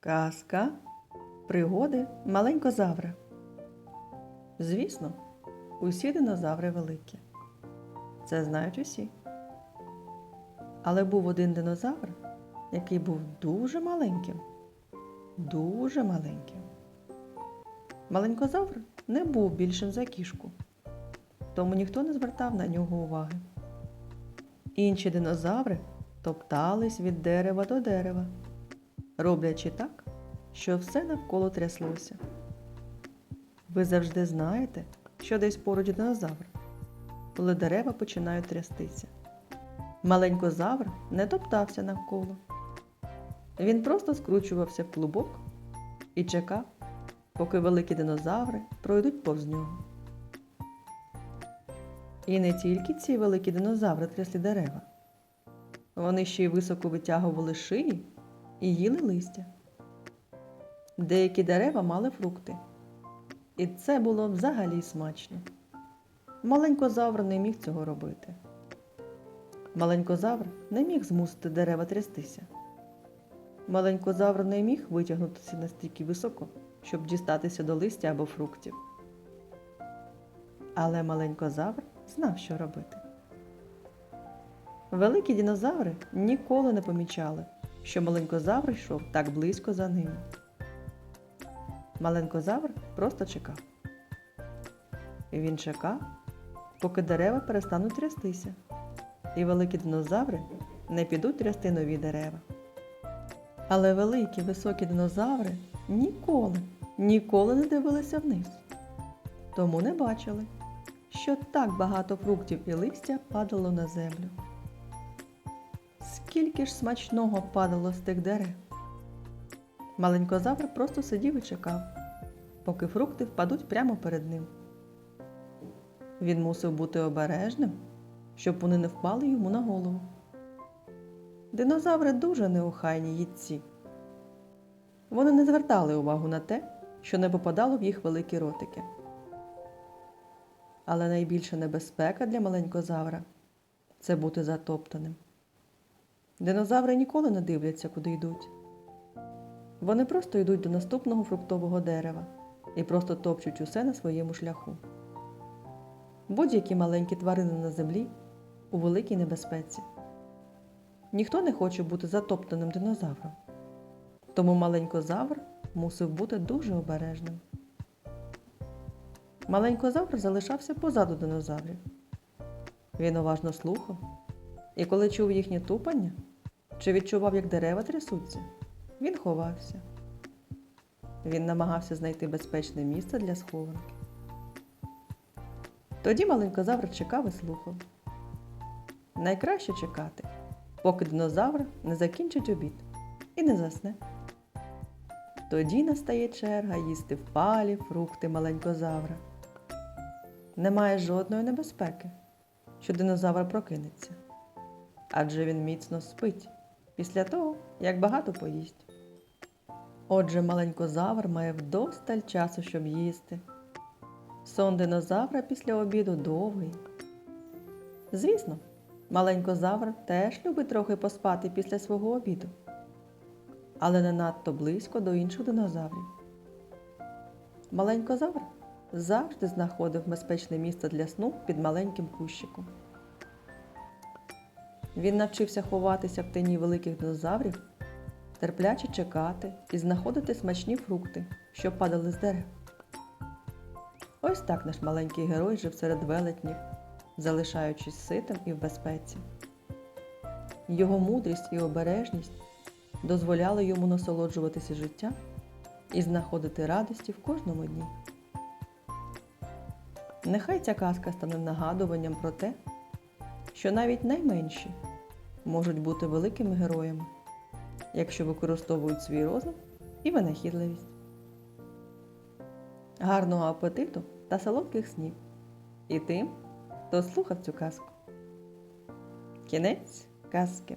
Казка Пригоди маленькозавра. Звісно, усі динозаври великі. Це знають усі. Але був один динозавр, який був дуже маленьким. Дуже маленьким. Маленькозавр не був більшим за кішку, тому ніхто не звертав на нього уваги. Інші динозаври топтались від дерева до дерева, роблячи так, що все навколо тряслося. Ви завжди знаєте, що десь поруч динозавр, коли дерева починають трястися. Маленькозавр не топтався навколо. Він просто скручувався в клубок і чекав, поки великі динозаври пройдуть повз нього. І не тільки ці великі динозаври трясли дерева. Вони ще й високо витягували шиї і їли листя. Деякі дерева мали фрукти, і це було взагалі смачно. Маленькозавр не міг цього робити. Маленькозавр не міг змусити дерева трястися. Маленькозавр не міг витягнутися настільки високо, щоб дістатися до листя або фруктів. Але маленькозавр знав, що робити. Великі динозаври ніколи не помічали, що маленькозавр йшов так близько за ними. Маленькозавр просто чекав. І він чекав, поки дерева перестануть трястися, і великі динозаври не підуть трясти нові дерева. Але великі високі динозаври ніколи, ніколи не дивилися вниз, тому не бачили, що так багато фруктів і листя падало на землю. Скільки ж смачного падало з тих дерев? Маленькозавр просто сидів і чекав, поки фрукти впадуть прямо перед ним. Він мусив бути обережним, щоб вони не впали йому на голову. Динозаври дуже неохайні їдці. Вони не звертали увагу на те, що не попадало в їх великі ротики. Але найбільша небезпека для маленькозавра це бути затоптаним. Динозаври ніколи не дивляться, куди йдуть. Вони просто йдуть до наступного фруктового дерева і просто топчуть усе на своєму шляху. Будь-які маленькі тварини на землі у великій небезпеці. Ніхто не хоче бути затоптаним динозавром, тому маленькозавр мусив бути дуже обережним. Маленькозавр залишався позаду динозаврів. Він уважно слухав, і коли чув їхнє тупання чи відчував, як дерева трясуться, він ховався. Він намагався знайти безпечне місце для схованки. Тоді маленькозавр чекав і слухав. Найкраще чекати, поки динозавр не закінчить обід і не засне. Тоді настає черга їсти впалі фрукти маленькозавра. Немає жодної небезпеки, що динозавр прокинеться, адже він міцно спить після того, як багато поїсть. Отже, маленькозавр має вдосталь часу, щоб їсти. Сон динозавра після обіду довгий. Звісно, маленькозавр теж любить трохи поспати після свого обіду, але не надто близько до інших динозаврів. Маленькозавр завжди знаходив безпечне місце для сну під маленьким кущиком. Він навчився ховатися в тені великих динозаврів, терпляче чекати і знаходити смачні фрукти, що падали з дерев. Ось так наш маленький герой жив серед велетнів, залишаючись ситим і в безпеці. Його мудрість і обережність дозволяли йому насолоджуватися життям і знаходити радості в кожному дні. Нехай ця казка стане нагадуванням про те, що навіть найменші можуть бути великими героями, якщо використовують свій розум і винахідливість. Гарного апетиту та солодких снів і тим, хто слухав цю казку. Кінець казки.